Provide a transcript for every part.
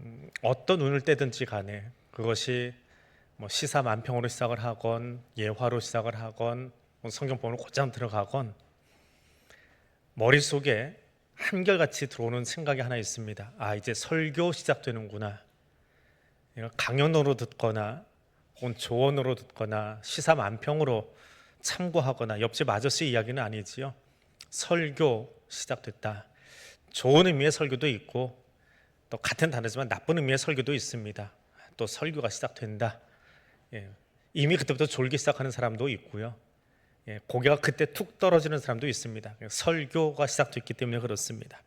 음, 어떤 운을 떼든지 간에 그것이 뭐 시사 만평으로 시작을 하건 예화로 시작을 하건 뭐 성경 본을 곧장 들어가건 머릿속에 한결같이 들어오는 생각이 하나 있습니다. 아 이제 설교 시작되는구나. 강연으로 듣거나 혹은 조언으로 듣거나 시사 만평으로 참고하거나 옆집 아저씨 이야기는 아니지요. 설교 시작됐다. 좋은 의미의 설교도 있고 또 같은 단어지만 나쁜 의미의 설교도 있습니다. 또 설교가 시작된다. 예, 이미 그때부터 졸기 시작하는 사람도 있고요. 예, 고개가 그때 툭 떨어지는 사람도 있습니다. 설교가 시작됐기 때문에 그렇습니다.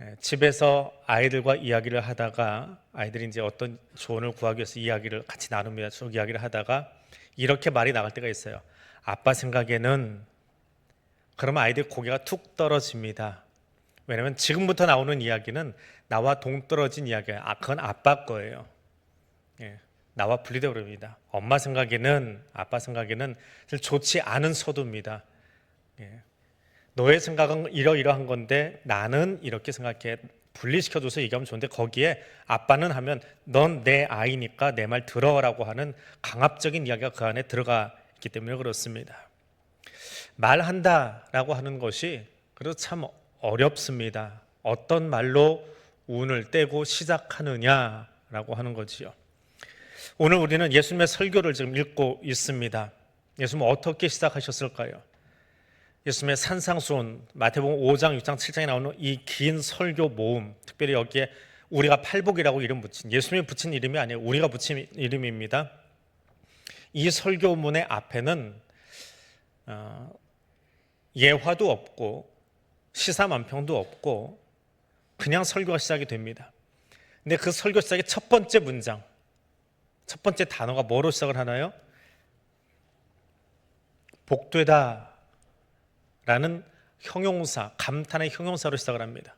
예, 집에서 아이들과 이야기를 하다가 아이들이 이제 어떤 조언을 구하기 위해서 이야기를 같이 나눕니다. 쭉 이야기를 하다가 이렇게 말이 나갈 때가 있어요. 아빠 생각에는 그러면 아이들 고개가 툭 떨어집니다. 왜냐하면 지금부터 나오는 이야기는 나와 동떨어진 이야기예요. 아, 그건 아빠 거예요. 예, 나와 분리되어 버립니다. 엄마 생각에는 아빠 생각에는 좋지 않은 소두입니다. 예, 너의 생각은 이러이러한 건데 나는 이렇게 생각해 분리시켜줘서 얘기하면 좋은데 거기에 아빠는 하면 넌 내 아이니까 내 말 들어라고 하는 강압적인 이야기가 그 안에 들어가 있기 때문에 그렇습니다. 말한다라고 하는 것이 그래도 참 어렵습니다. 어떤 말로 운을 떼고 시작하느냐라고 하는 거지요. 오늘 우리는 예수님의 설교를 지금 읽고 있습니다. 예수님은 어떻게 시작하셨을까요? 예수님의 산상수훈 마태복음 5장, 6장, 7장에 나오는 이 긴 설교 모음, 특별히 여기에 우리가 팔복이라고 이름 붙인 예수님이 붙인 이름이 아니에요. 우리가 붙인 이름입니다. 이 설교문의 앞에는 어, 예화도 없고 시사만평도 없고 그냥 설교가 시작이 됩니다. 근데 그 설교 시작의 첫 번째 문장, 첫 번째 단어가 뭐로 시작을 하나요? 복되다 라는 형용사, 감탄의 형용사로 시작을 합니다.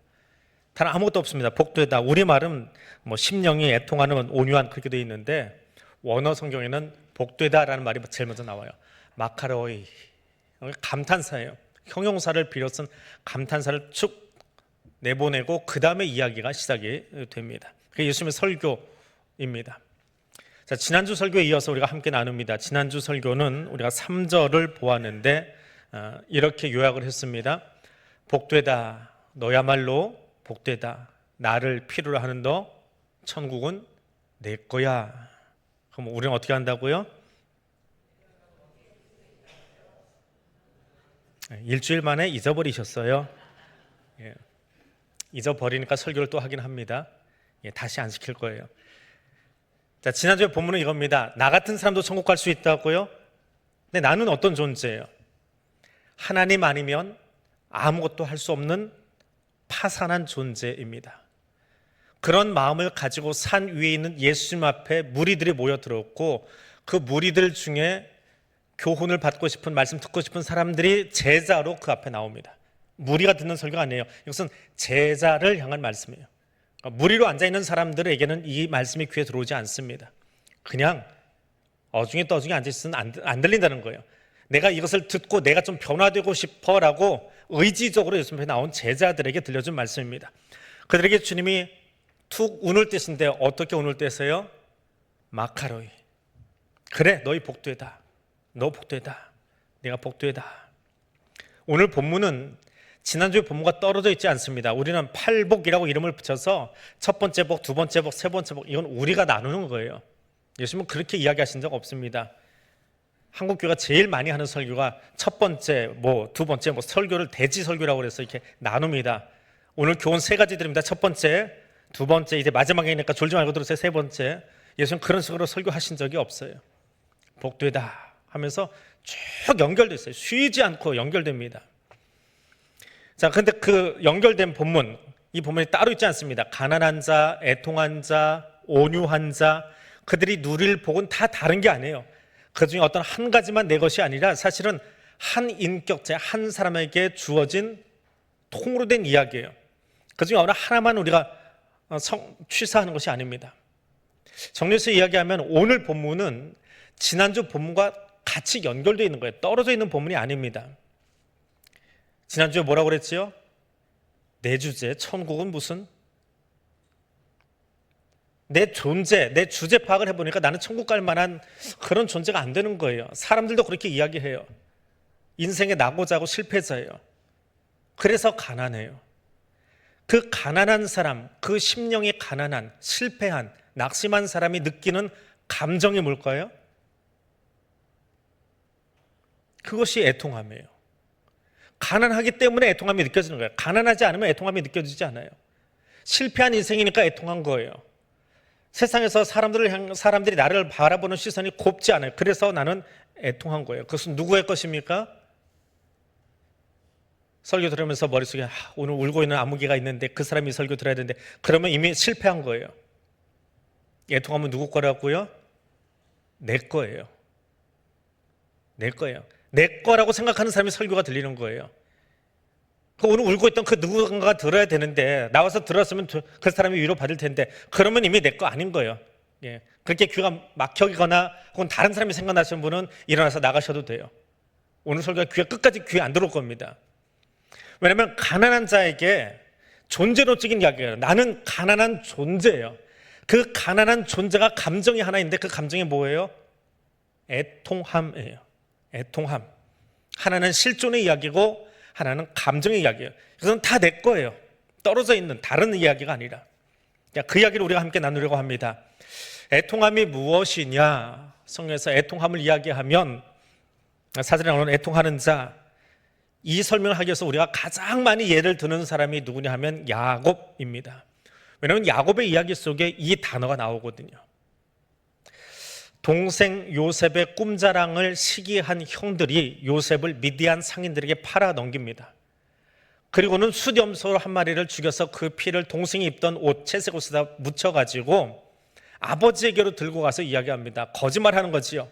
단 아무것도 없습니다. 복되다. 우리말은 뭐 심령이 애통하는 온유한 그렇게 되어 있는데 원어 성경에는 복되다라는 말이 제일 먼저 나와요. 마카로이. 감탄사예요. 형용사를 빌어쓴 감탄사를 쭉 내보내고 그 다음에 이야기가 시작이 됩니다. 그게 예수님의 설교입니다. 자, 지난주 설교에 이어서 우리가 함께 나눕니다. 지난주 설교는 우리가 3절을 보았는데 어, 이렇게 요약을 했습니다. 복되다 너야말로 복되다 나를 필요로 하는 너 천국은 내 거야. 그럼 우리는 어떻게 한다고요? 일주일 만에 잊어버리셨어요. 예. 잊어버리니까 설교를 또 하긴 합니다. 예, 다시 안 시킬 거예요. 자, 지난주에 본문은 이겁니다. 나 같은 사람도 천국 갈 수 있다고요? 근데 나는 어떤 존재예요? 하나님 아니면 아무것도 할 수 없는 파산한 존재입니다. 그런 마음을 가지고 산 위에 있는 예수님 앞에 무리들이 모여 들었고 그 무리들 중에 교훈을 받고 싶은 말씀 듣고 싶은 사람들이 제자로 그 앞에 나옵니다. 무리가 듣는 설교가 아니에요. 이것은 제자를 향한 말씀이에요. 그러니까 무리로 앉아 있는 사람들에게는 이 말씀이 귀에 들어오지 않습니다. 그냥 어중에 떠중에 앉아 있으면 안, 안 들린다는 거예요. 내가 이것을 듣고 내가 좀 변화되고 싶어라고 의지적으로 예수님 앞에 나온 제자들에게 들려준 말씀입니다. 그들에게 주님이 툭 운을 떼신데 어떻게 운을 떼세요? 마카로이. 그래, 너희 복되다. 너 복되다. 내가 복되다. 오늘 본문은 지난주에 본문과 떨어져 있지 않습니다. 우리는 팔복이라고 이름을 붙여서 첫 번째 복, 두 번째 복, 세 번째 복 이건 우리가 나누는 거예요. 예수님은 그렇게 이야기하신 적 없습니다. 한국 교회가 제일 많이 하는 설교가 첫 번째, 뭐 두 번째, 뭐 설교를 대지 설교라고 그래서 이렇게 나눕니다. 오늘 교훈 세 가지 드립니다. 첫 번째, 두 번째, 이제 마지막이니까 졸지 말고 들으세요. 세 번째, 예수님 그런 식으로 설교하신 적이 없어요. 복되다 하면서 쭉 연결됐어요. 쉬지 않고 연결됩니다. 자, 근데 그 연결된 본문, 이 본문이 따로 있지 않습니다. 가난한 자, 애통한 자, 온유한 자, 그들이 누릴 복은 다 다른 게 아니에요. 그 중에 어떤 한 가지만 내 것이 아니라 사실은 한 인격체, 한 사람에게 주어진 통으로 된 이야기예요. 그 중에 어느 하나만 우리가 성, 취사하는 것이 아닙니다. 정리해서 이야기하면 오늘 본문은 지난주 본문과 같이 연결되어 있는 거예요. 떨어져 있는 본문이 아닙니다. 지난주에 뭐라고 그랬지요? 내 주제 천국은 무슨 내 존재, 내 주제 파악을 해보니까 나는 천국 갈 만한 그런 존재가 안 되는 거예요. 사람들도 그렇게 이야기해요. 인생에 나고자 하고 실패자예요. 그래서 가난해요. 그 가난한 사람, 그 심령이 가난한, 실패한, 낙심한 사람이 느끼는 감정이 뭘까요? 그것이 애통함이에요. 가난하기 때문에 애통함이 느껴지는 거예요. 가난하지 않으면 애통함이 느껴지지 않아요. 실패한 인생이니까 애통한 거예요. 세상에서 사람들을 향, 사람들이 나를 바라보는 시선이 곱지 않아요. 그래서 나는 애통한 거예요. 그것은 누구의 것입니까? 설교 들으면서 머릿속에 아, 오늘 울고 있는 아무개가 있는데 그 사람이 설교 들어야 되는데 그러면 이미 실패한 거예요. 애통하면 누구 거라고요? 내 거예요. 내 거예요. 내 거라고 생각하는 사람이 설교가 들리는 거예요. 그 오늘 울고 있던 그 누군가가 들어야 되는데 나와서 들었으면 그 사람이 위로 받을 텐데 그러면 이미 내 거 아닌 거예요. 예. 그렇게 귀가 막혀거나 혹은 다른 사람이 생각나시는 분은 일어나서 나가셔도 돼요. 오늘 설교가 귀가 끝까지 귀에 안 들어올 겁니다. 왜냐하면 가난한 자에게 존재론적인 이야기예요. 나는 가난한 존재예요. 그 가난한 존재가 감정이 하나 있는데 그 감정이 뭐예요? 애통함이에요. 애통함. 하나는 실존의 이야기고 하나는 감정의 이야기예요. 그것은 다 내 거예요. 떨어져 있는 다른 이야기가 아니라. 그 이야기를 우리가 함께 나누려고 합니다. 애통함이 무엇이냐? 성경에서 애통함을 이야기하면 사전에 나오는 애통하는 자, 이 설명을 하기 위해서 우리가 가장 많이 예를 드는 사람이 누구냐 하면 야곱입니다. 왜냐하면 야곱의 이야기 속에 이 단어가 나오거든요. 동생 요셉의 꿈자랑을 시기한 형들이 요셉을 미디안 상인들에게 팔아 넘깁니다. 그리고는 수염소 한 마리를 죽여서 그 피를 동생이 입던 옷, 채색 옷에다 묻혀가지고 아버지에게로 들고 가서 이야기합니다. 거짓말하는 거지요.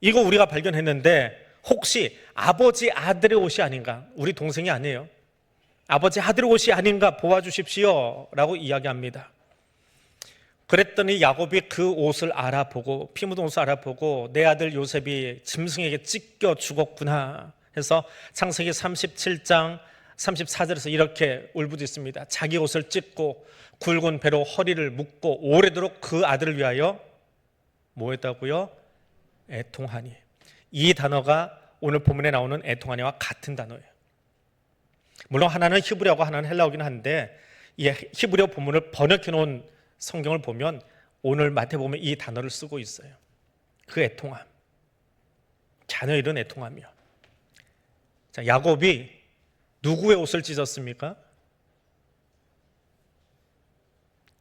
이거 우리가 발견했는데 혹시 아버지 아들의 옷이 아닌가? 우리 동생이 아니에요. 아버지 아들의 옷이 아닌가 보아 주십시오. 라고 이야기합니다. 그랬더니 야곱이 그 옷을 알아보고 피 묻은 옷을 알아보고 내 아들 요셉이 짐승에게 찢겨 죽었구나 해서 창세기 37장 34절에서 이렇게 울부짖습니다. 자기 옷을 찢고 굵은 배로 허리를 묶고 오래도록 그 아들을 위하여 뭐 했다고요? 애통하니. 이 단어가 오늘 본문에 나오는 애통하니와 같은 단어예요. 물론 하나는 히브리어고 하나는 헬라어긴 한데 이 히브리어 본문을 번역해 놓은 성경을 보면 오늘 마태복음에 이 단어를 쓰고 있어요. 그 애통함. 자녀 잃은 애통함이요. 자, 야곱이 누구의 옷을 찢었습니까?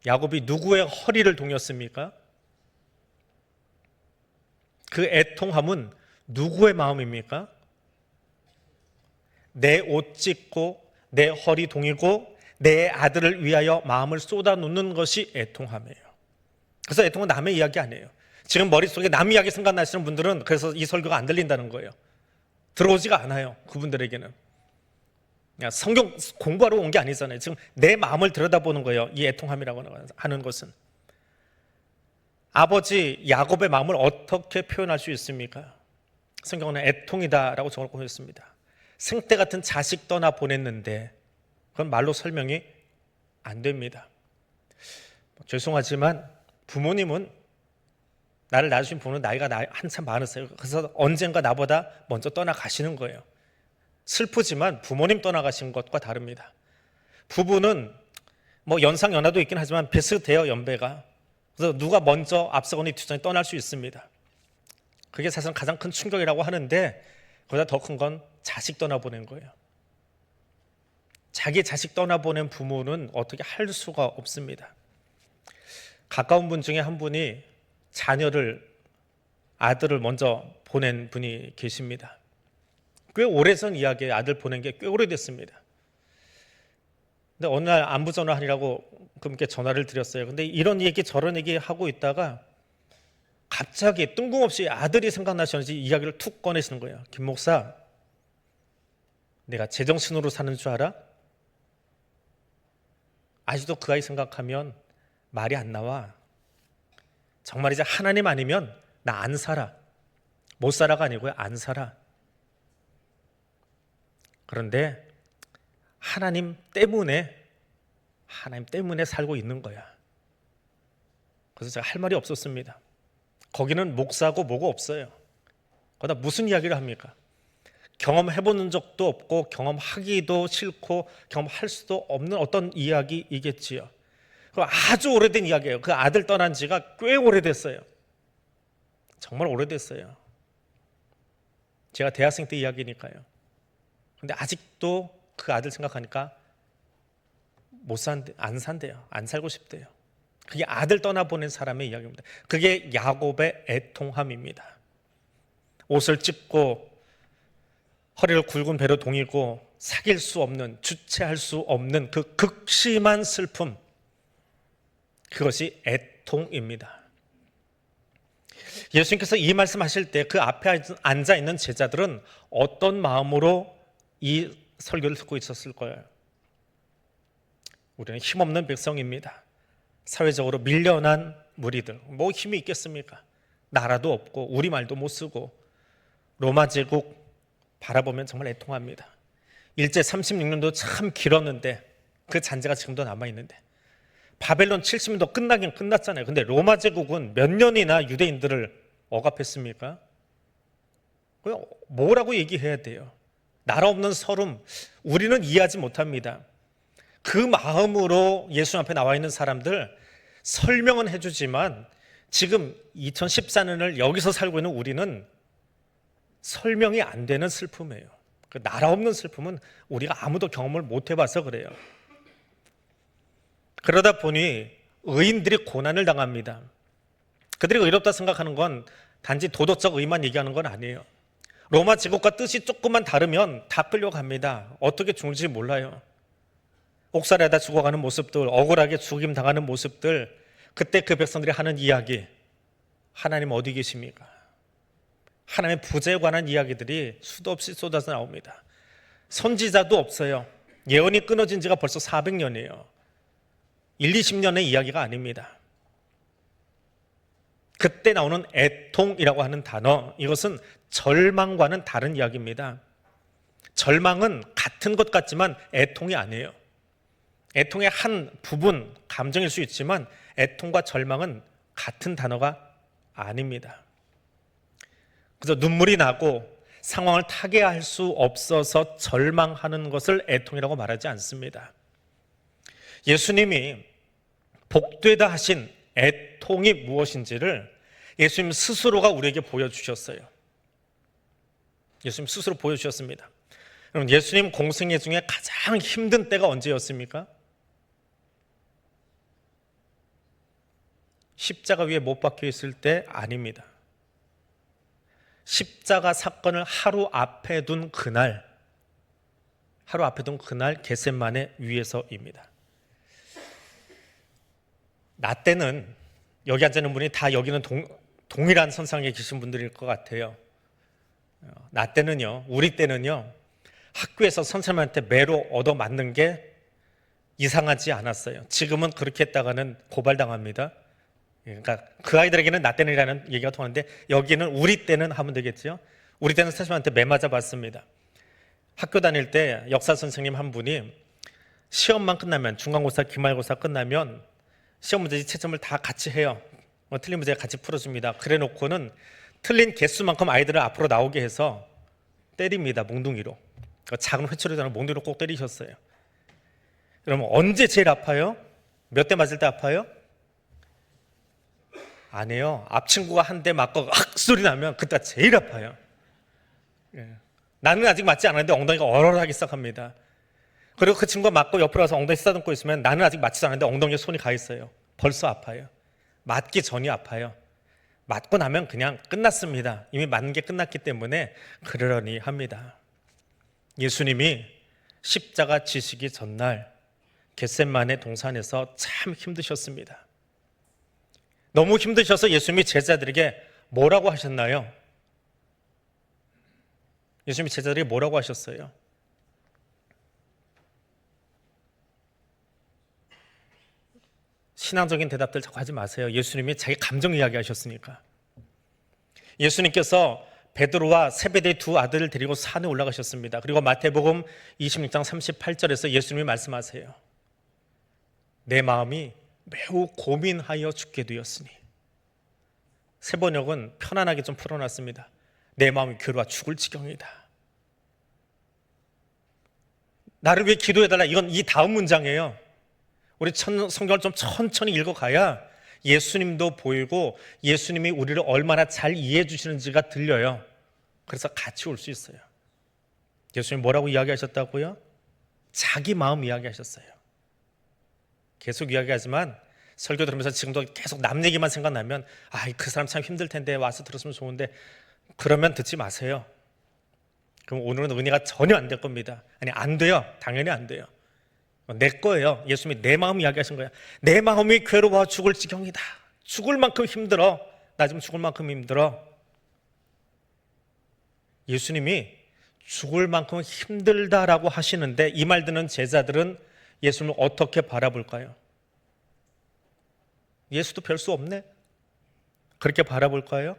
야곱이 누구의 허리를 동였습니까? 그 애통함은 누구의 마음입니까? 내 옷 찢고 내 허리 동이고 내 아들을 위하여 마음을 쏟아놓는 것이 애통함이에요. 그래서 애통은 남의 이야기 아니에요. 지금 머릿속에 남 이야기 생각나시는 분들은 그래서 이 설교가 안 들린다는 거예요. 들어오지가 않아요. 그분들에게는. 성경 공부하러 온 게 아니잖아요. 지금 내 마음을 들여다보는 거예요. 이 애통함이라고 하는 것은. 아버지 야곱의 마음을 어떻게 표현할 수 있습니까? 성경은 애통이다라고 적고 있습니다. 생때 같은 자식 떠나 보냈는데 그건 말로 설명이 안 됩니다. 죄송하지만 부모님은 나를 낳으신 부모는 나이가 한참 많으세요. 그래서 언젠가 나보다 먼저 떠나가시는 거예요. 슬프지만 부모님 떠나가신 것과 다릅니다. 부부는 뭐 연상 연하도 있긴 하지만 비슷해요 연배가. 그래서 누가 먼저 앞서거니 뒤전에 떠날 수 있습니다. 그게 사실 가장 큰 충격이라고 하는데 그보다 더 큰 건 자식 떠나보낸 거예요. 자기 자식 떠나보낸 부모는 어떻게 할 수가 없습니다. 가까운 분 중에 한 분이 자녀를 아들을 먼저 보낸 분이 계십니다. 꽤 오래전 이야기에 아들 보낸 게 꽤 오래됐습니다. 근데 어느 날 안부 전화하니라고 그분께 전화를 드렸어요. 근데 이런 얘기 저런 얘기 하고 있다가 갑자기 뜬금없이 아들이 생각나셨는지 이야기를 툭 꺼내시는 거예요. 김 목사, 내가 제정신으로 사는 줄 알아? 아직도 그 아이 생각하면 말이 안 나와. 정말 이제 하나님 아니면 나 안 살아. 못 살아가 아니고요. 안 살아. 그런데 하나님 때문에 하나님 때문에 살고 있는 거야. 그래서 제가 할 말이 없었습니다. 거기는 목사고 뭐고 없어요. 거기다 무슨 이야기를 합니까? 경험해보는 적도 없고 경험하기도 싫고 경험할 수도 없는 어떤 이야기이겠지요. 그 아주 오래된 이야기예요. 그 아들 떠난 지가 꽤 오래됐어요. 정말 오래됐어요. 제가 대학생 때 이야기니까요. 근데 아직도 그 아들 생각하니까 못 산대, 안 산대요. 안 살고 싶대요. 그게 아들 떠나보낸 사람의 이야기입니다. 그게 야곱의 애통함입니다. 옷을 찢고 허리를 굵은 배로 동이고 사귈 수 없는 주체할 수 없는 그 극심한 슬픔 그것이 애통입니다. 예수님께서 이 말씀하실 때 그 앞에 앉아 있는 제자들은 어떤 마음으로 이 설교를 듣고 있었을 거예요. 우리는 힘없는 백성입니다. 사회적으로 밀려난 무리들. 뭐 힘이 있겠습니까? 나라도 없고 우리 말도 못 쓰고 로마 제국 바라보면 정말 애통합니다. 일제 36년도 참 길었는데 그 잔재가 지금도 남아 있는데 바벨론 70년도 끝나긴 끝났잖아요. 근데 로마 제국은 몇 년이나 유대인들을 억압했습니까? 그냥 뭐라고 얘기해야 돼요? 나라 없는 서름 우리는 이해하지 못합니다. 그 마음으로 예수 앞에 나와 있는 사람들 설명은 해주지만 지금 2014년을 여기서 살고 있는 우리는 설명이 안 되는 슬픔이에요. 그 나라 없는 슬픔은 우리가 아무도 경험을 못 해봐서 그래요. 그러다 보니 의인들이 고난을 당합니다. 그들이 의롭다 생각하는 건 단지 도덕적 의만 얘기하는 건 아니에요. 로마 제국과 뜻이 조금만 다르면 다 끌려갑니다. 어떻게 죽을지 몰라요. 옥살에다 죽어가는 모습들, 억울하게 죽임 당하는 모습들, 그때 그 백성들이 하는 이야기, 하나님 어디 계십니까? 하나님의 부재에 관한 이야기들이 수도 없이 쏟아져 나옵니다. 선지자도 없어요. 예언이 끊어진 지가 벌써 400년이에요. 1, 20년의 이야기가 아닙니다. 그때 나오는 애통이라고 하는 단어, 이것은 절망과는 다른 이야기입니다. 절망은 같은 것 같지만 애통이 아니에요. 애통의 한 부분, 감정일 수 있지만 애통과 절망은 같은 단어가 아닙니다. 그래서 눈물이 나고 상황을 타개할 수 없어서 절망하는 것을 애통이라고 말하지 않습니다. 예수님이 복되다 하신 애통이 무엇인지를 예수님 스스로가 우리에게 보여주셨어요. 예수님 스스로 보여주셨습니다. 여러분, 예수님 공생애 중에 가장 힘든 때가 언제였습니까? 십자가 위에 못 박혀 있을 때 아닙니다. 십자가 사건을 하루 앞에 둔 그날, 하루 앞에 둔 그날 겟셋만의 위에서입니다. 나 때는 여기 앉아 있는 분이 다 여기는 동, 동일한 선상에 계신 분들일 것 같아요. 어, 나 때는요, 우리 때는요, 학교에서 선생님한테 매로 얻어 맞는 게 이상하지 않았어요. 지금은 그렇게 했다가는 고발당합니다. 그러니까 그 아이들에게는 나 때는이라는 얘기가 통하는데 여기는 우리 때는 하면 되겠죠. 우리 때는 선생님한테 매 맞아 봤습니다. 학교 다닐 때 역사 선생님 한 분이 시험만 끝나면 중간고사, 기말고사 끝나면 시험 문제 채점을 다 같이 해요. 뭐 틀린 문제 같이 풀어줍니다. 그래놓고는 틀린 개수만큼 아이들을 앞으로 나오게 해서 때립니다. 몽둥이로. 그 작은 회초리도 몽둥이로 꼭 때리셨어요. 그러면 언제 제일 아파요? 몇 대 맞을 때 아파요? 아니에요. 앞 친구가 한 대 맞고 악 소리 나면 그때 제일 아파요. 예. 나는 아직 맞지 않았는데 엉덩이가 얼얼하기 시작합니다. 그리고 그 친구가 맞고 옆으로 가서 엉덩이 쓰다듬고 있으면 나는 아직 맞지도 않았는데 엉덩이에 손이 가 있어요. 벌써 아파요. 맞기 전이 아파요. 맞고 나면 그냥 끝났습니다. 이미 맞는 게 끝났기 때문에 그러려니 합니다. 예수님이 십자가 지시기 전날 겟셋만의 동산에서 참 힘드셨습니다. 너무 힘드셔서 예수님이 제자들에게 뭐라고 하셨나요? 예수님이 제자들에게 뭐라고 하셨어요? 신앙적인 대답들 자꾸 하지 마세요. 예수님이 자기 감정 이야기 하셨으니까. 예수님께서 베드로와 세베대의 두 아들을 데리고 산에 올라가셨습니다. 그리고 마태복음 26장 38절에서 예수님이 말씀하세요. 내 마음이 매우 고민하여 죽게 되었으니 세 번역은 편안하게 좀 풀어놨습니다. 내 마음이 괴로워 죽을 지경이다. 나를 위해 기도해달라. 이건 이 다음 문장이에요. 우리 천- 성경을 좀 천천히 읽어가야 예수님도 보이고 예수님이 우리를 얼마나 잘 이해해 주시는지가 들려요. 그래서 같이 올 수 있어요. 예수님 뭐라고 이야기하셨다고요? 자기 마음 이야기하셨어요. 계속 이야기하지만 설교 들으면서 지금도 계속 남 얘기만 생각나면 아, 그 사람 참 힘들 텐데 와서 들었으면 좋은데 그러면 듣지 마세요. 그럼 오늘은 은혜가 전혀 안 될 겁니다. 아니 안 돼요. 당연히 안 돼요. 내 거예요. 예수님이 내 마음 이야기하신 거야. 내 마음이 괴로워 죽을 지경이다. 죽을 만큼 힘들어. 나 지금 죽을 만큼 힘들어. 예수님이 죽을 만큼 힘들다라고 하시는데 이 말 듣는 제자들은 예수님을 어떻게 바라볼까요? 예수도 별 수 없네. 그렇게 바라볼까요?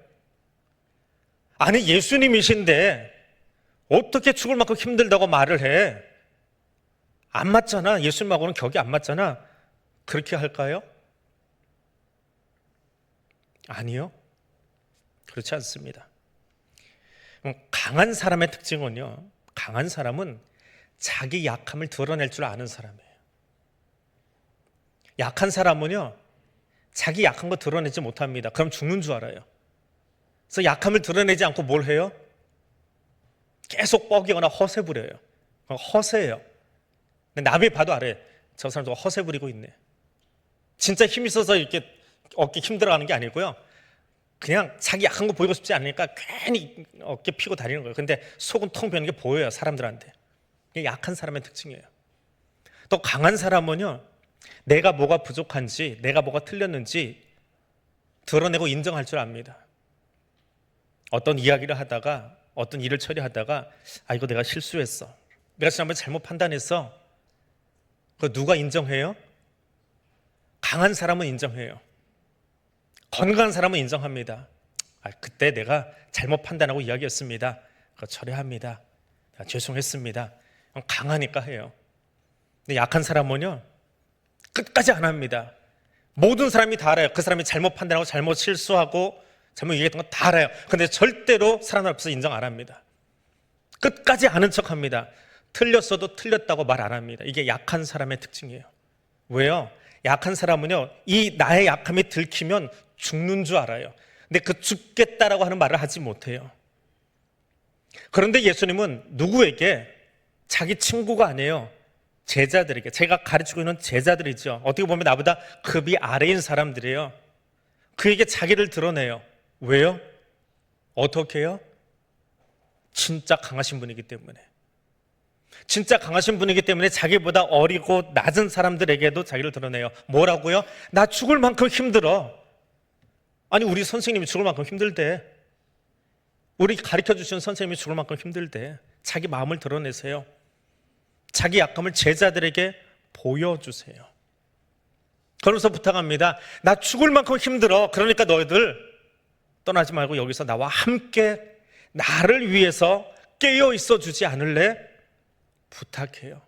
아니 예수님이신데 어떻게 죽을 만큼 힘들다고 말을 해? 안 맞잖아. 예수님하고는 격이 안 맞잖아. 그렇게 할까요? 아니요. 그렇지 않습니다. 음, 강한 사람의 특징은요. 강한 사람은 자기 약함을 드러낼 줄 아는 사람이에요. 약한 사람은요. 자기 약한 거 드러내지 못합니다. 그럼 죽는 줄 알아요. 그래서 약함을 드러내지 않고 뭘 해요? 계속 뻐기거나 허세 부려요. 허세예요. 남이 봐도 알아요. 저 사람 저 허세 부리고 있네. 진짜 힘 있어서 이렇게 어깨 힘들어하는 게 아니고요. 그냥 자기 약한 거 보이고 싶지 않으니까 괜히 어깨 피고 다니는 거예요. 근데 속은 텅 비는 게 보여요, 사람들한테. 약한 사람의 특징이에요. 또 강한 사람은요, 내가 뭐가 부족한지, 내가 뭐가 틀렸는지 드러내고 인정할 줄 압니다. 어떤 이야기를 하다가, 어떤 일을 처리하다가, 아, 이거 내가 실수했어. 내가 지난번에 잘못 판단했어. 그 누가 인정해요? 강한 사람은 인정해요. 건강한 사람은 인정합니다. 아, 그때 내가 잘못 판단하고 이야기했습니다. 그거 처리합니다. 아, 죄송했습니다. 강하니까 해요. 근데 약한 사람은요, 끝까지 안 합니다. 모든 사람이 다 알아요. 그 사람이 잘못 판단하고 잘못 실수하고 잘못 얘기했던 거 다 알아요. 근데 절대로 사람들 앞에서 인정 안 합니다. 끝까지 아는 척 합니다. 틀렸어도 틀렸다고 말 안 합니다. 이게 약한 사람의 특징이에요. 왜요? 약한 사람은요, 이 나의 약함이 들키면 죽는 줄 알아요. 근데 그 죽겠다라고 하는 말을 하지 못해요. 그런데 예수님은 누구에게 자기 친구가 아니에요. 제자들에게 제가 가르치고 있는 제자들이죠. 어떻게 보면 나보다 급이 아래인 사람들이에요. 그에게 자기를 드러내요. 왜요? 어떻게 해요? 진짜 강하신 분이기 때문에. 진짜 강하신 분이기 때문에 자기보다 어리고 낮은 사람들에게도 자기를 드러내요. 뭐라고요? 나 죽을 만큼 힘들어. 아니, 우리 선생님이 죽을 만큼 힘들대. 우리 가르쳐 주신 선생님이 죽을 만큼 힘들대. 자기 마음을 드러내세요. 자기 약함을 제자들에게 보여주세요. 그러면서 부탁합니다. 나 죽을 만큼 힘들어. 그러니까 너희들 떠나지 말고 여기서 나와 함께 나를 위해서 깨어 있어 주지 않을래? 부탁해요.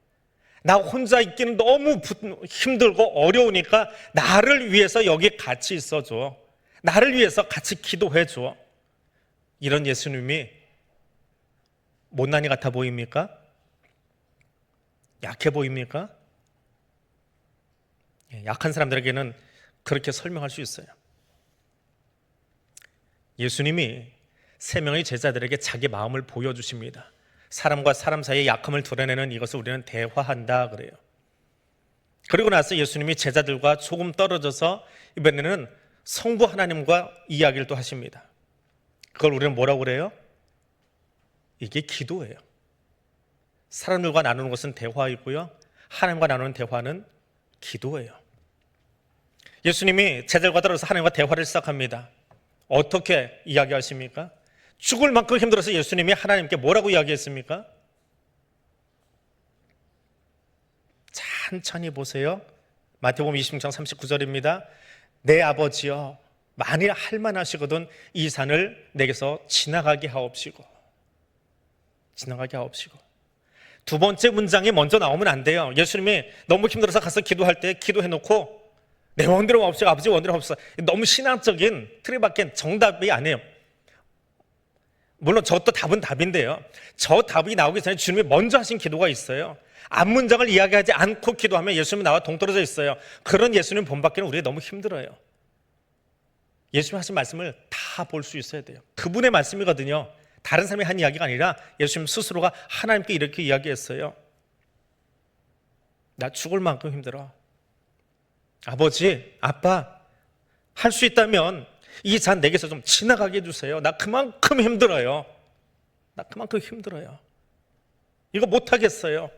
나 혼자 있기는 너무 부- 힘들고 어려우니까 나를 위해서 여기 같이 있어 줘. 나를 위해서 같이 기도해 줘. 이런 예수님이 못난이 같아 보입니까? 약해 보입니까? 예, 약한 사람들에게는 그렇게 설명할 수 있어요. 예수님이 세 명의 제자들에게 자기 마음을 보여주십니다. 사람과 사람 사이의 약함을 드러내는 이것을 우리는 대화한다 그래요. 그리고 나서 예수님이 제자들과 조금 떨어져서 이번에는 성부 하나님과 이야기를 또 하십니다. 그걸 우리는 뭐라고 그래요? 이게 기도예요. 사람들과 나누는 것은 대화이고요. 하나님과 나누는 대화는 기도예요. 예수님이 제자들과 떨어져서 하나님과 대화를 시작합니다. 어떻게 이야기하십니까? 죽을 만큼 힘들어서 예수님이 하나님께 뭐라고 이야기했습니까? 천천히 보세요. 마태복음 26장 39절입니다. 내 아버지여 만일 할만하시거든 이 산을 내게서 지나가게 하옵시고 지나가게 하옵시고 두 번째 문장이 먼저 나오면 안 돼요. 예수님이 너무 힘들어서 가서 기도할 때 기도해 놓고 내 원대로 없어 아버지 원대로 없어 너무 신앙적인 틀에 밖엔 정답이 아니에요. 물론 저것도 답은 답인데요. 저 답이 나오기 전에 주님이 먼저 하신 기도가 있어요. 앞 문장을 이야기하지 않고 기도하면 예수님이 나와 동떨어져 있어요. 그런 예수님 본받기는 우리가 너무 힘들어요. 예수님 하신 말씀을 다 볼 수 있어야 돼요. 그분의 말씀이거든요. 다른 사람이 한 이야기가 아니라 예수님 스스로가 하나님께 이렇게 이야기했어요. 나 죽을 만큼 힘들어. 아버지, 아빠, 할 수 있다면 이 잔 내게서 좀 지나가게 해주세요. 나 그만큼 힘들어요. 나 그만큼 힘들어요. 이거 못하겠어요.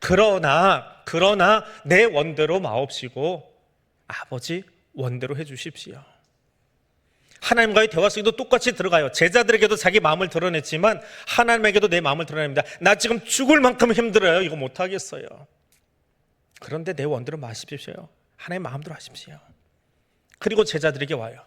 그러나, 그러나 내 원대로 마옵시고 아버지 원대로 해주십시오. 하나님과의 대화 속에도 똑같이 들어가요. 제자들에게도 자기 마음을 드러냈지만 하나님에게도 내 마음을 드러냅니다. 나 지금 죽을 만큼 힘들어요. 이거 못 하겠어요. 그런데 내 원대로 마십시오. 하나님 마음대로 하십시오. 그리고 제자들에게 와요.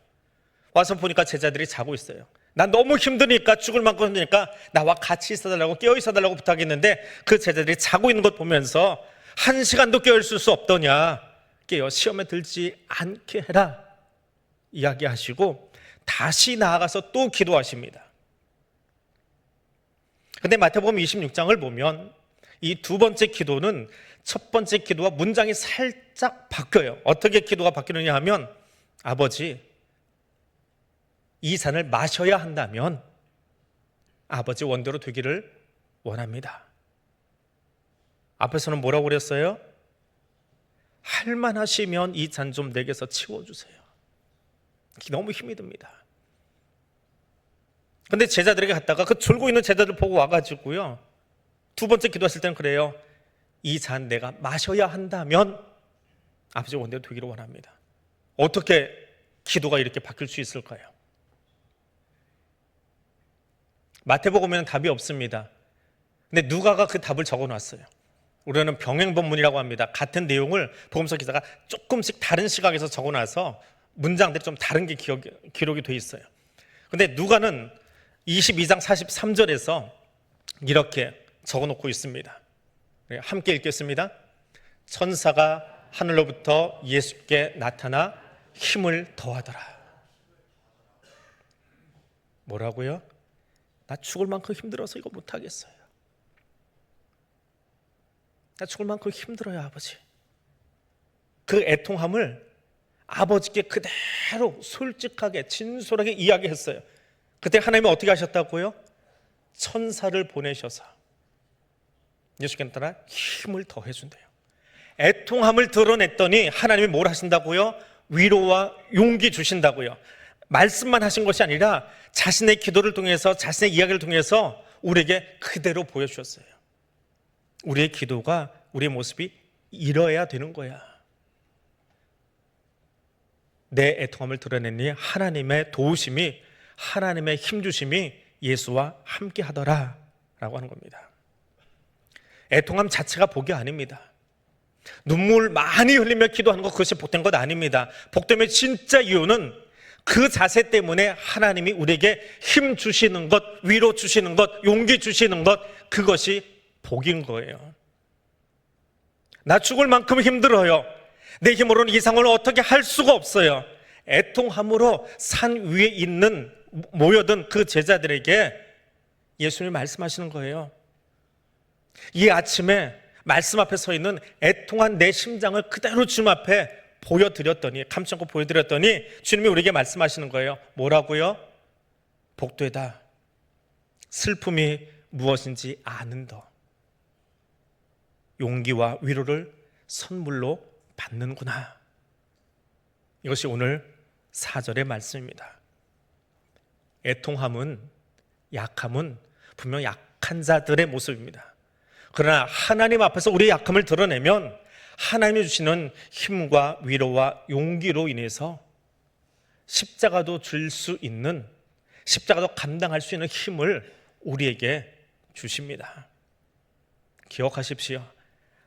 와서 보니까 제자들이 자고 있어요. 난 너무 힘드니까 죽을 만큼 힘드니까 나와 같이 있어달라고 깨어 있어달라고 부탁했는데 그 제자들이 자고 있는 것 보면서 한 시간도 깨어 있을 수 없더냐 깨어 시험에 들지 않게 해라 이야기하시고 다시 나아가서 또 기도하십니다. 근데 마태복음 26장을 보면 이 두 번째 기도는 첫 번째 기도와 문장이 살짝 바뀌어요. 어떻게 기도가 바뀌느냐 하면 아버지 이 잔을 마셔야 한다면 아버지 원대로 되기를 원합니다. 앞에서는 뭐라고 그랬어요? 할만하시면 이 잔 좀 내게서 치워주세요. 너무 힘이 듭니다. 근데 제자들에게 갔다가 그 졸고 있는 제자들 보고 와가지고요. 두 번째 기도했을 때는 그래요. 이 잔 내가 마셔야 한다면 아버지 원대로 되기를 원합니다. 어떻게 기도가 이렇게 바뀔 수 있을까요? 마태복음에는 답이 없습니다. 근데 누가가 그 답을 적어 놨어요. 우리는 병행 본문이라고 합니다. 같은 내용을 복음서 기자가 조금씩 다른 시각에서 적어 놔서 문장들이 좀 다른 게 기억, 기록이 돼 있어요. 근데 누가는 22장 43절에서 이렇게 적어 놓고 있습니다. 네, 함께 읽겠습니다. 천사가 하늘로부터 예수께 나타나 힘을 더하더라. 뭐라고요? 나 죽을 만큼 힘들어서 이거 못하겠어요. 나 죽을 만큼 힘들어요, 아버지. 그 애통함을 아버지께 그대로 솔직하게, 진솔하게 이야기했어요. 그때 하나님이 어떻게 하셨다고요? 천사를 보내셔서 예수께 따라 힘을 더해준대요. 애통함을 드러냈더니 하나님이 뭘 하신다고요? 위로와 용기 주신다고요. 말씀만 하신 것이 아니라 자신의 기도를 통해서 자신의 이야기를 통해서 우리에게 그대로 보여주셨어요. 우리의 기도가 우리의 모습이 이뤄야 되는 거야. 내 애통함을 드러내니 하나님의 도우심이 하나님의 힘 주심이 예수와 함께 하더라 라고 하는 겁니다. 애통함 자체가 복이 아닙니다. 눈물 많이 흘리며 기도하는 것 그것이 복된 것 아닙니다. 복됨의 진짜 이유는 그 자세 때문에 하나님이 우리에게 힘 주시는 것, 위로 주시는 것, 용기 주시는 것, 그것이 복인 거예요. 나 죽을 만큼 힘들어요. 내 힘으로는 이 상황을 어떻게 할 수가 없어요. 애통함으로 산 위에 있는 모여든 그 제자들에게 예수님이 말씀하시는 거예요. 이 아침에 말씀 앞에 서 있는 애통한 내 심장을 그대로 주님 앞에 보여드렸더니 감춰고 보여드렸더니 주님이 우리에게 말씀하시는 거예요. 뭐라고요? 복되다. 슬픔이 무엇인지 아는 더. 용기와 위로를 선물로 받는구나. 이것이 오늘 사절의 말씀입니다. 애통함은 약함은 분명 약한 자들의 모습입니다. 그러나 하나님 앞에서 우리의 약함을 드러내면 하나님이 주시는 힘과 위로와 용기로 인해서 십자가도 줄 수 있는 십자가도 감당할 수 있는 힘을 우리에게 주십니다. 기억하십시오.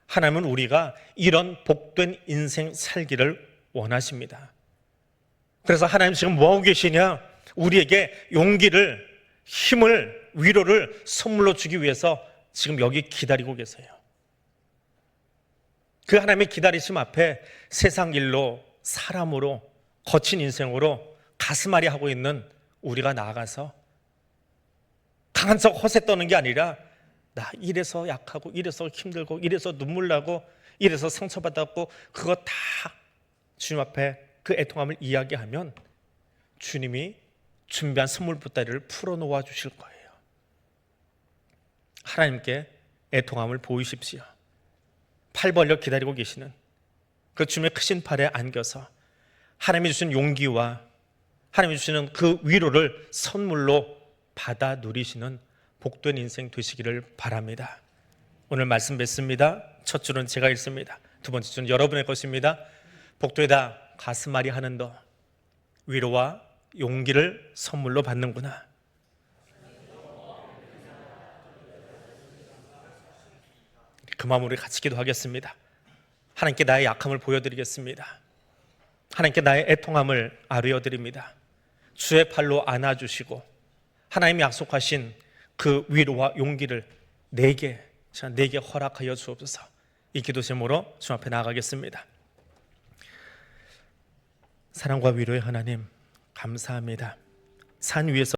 하나님은 우리가 이런 복된 인생 살기를 원하십니다. 그래서 하나님 지금 뭐하고 계시냐? 우리에게 용기를, 힘을, 위로를 선물로 주기 위해서 지금 여기 기다리고 계세요. 그 하나님의 기다리심 앞에 세상 일로 사람으로 거친 인생으로 가슴앓이 하고 있는 우리가 나아가서 강한 척 허세 떠는 게 아니라 나 이래서 약하고 이래서 힘들고 이래서 눈물 나고 이래서 상처받았고 그거 다 주님 앞에 그 애통함을 이야기하면 주님이 준비한 선물 보따리를 풀어 놓아 주실 거예요. 하나님께 애통함을 보이십시오. 팔 벌려 기다리고 계시는 그 주님의 크신 팔에 안겨서 하나님이 주신 용기와 하나님이 주시는 그 위로를 선물로 받아 누리시는 복된 인생 되시기를 바랍니다. 오늘 말씀 뵙습니다. 첫 줄은 제가 읽습니다. 두 번째 줄은 여러분의 것입니다. 복되다 가슴앓이 하는 너 위로와 용기를 선물로 받는구나. 그 마음으로 같이 기도하겠습니다. 하나님께 나의 약함을 보여드리겠습니다. 하나님께 나의 애통함을 아뢰어드립니다. 주의 팔로 안아주시고 하나님이 약속하신 그 위로와 용기를 내게 내게 허락하여 주옵소서. 이 기도 제목으로 주 앞에 나아가겠습니다. 사랑과 위로의 하나님 감사합니다. 산 위에서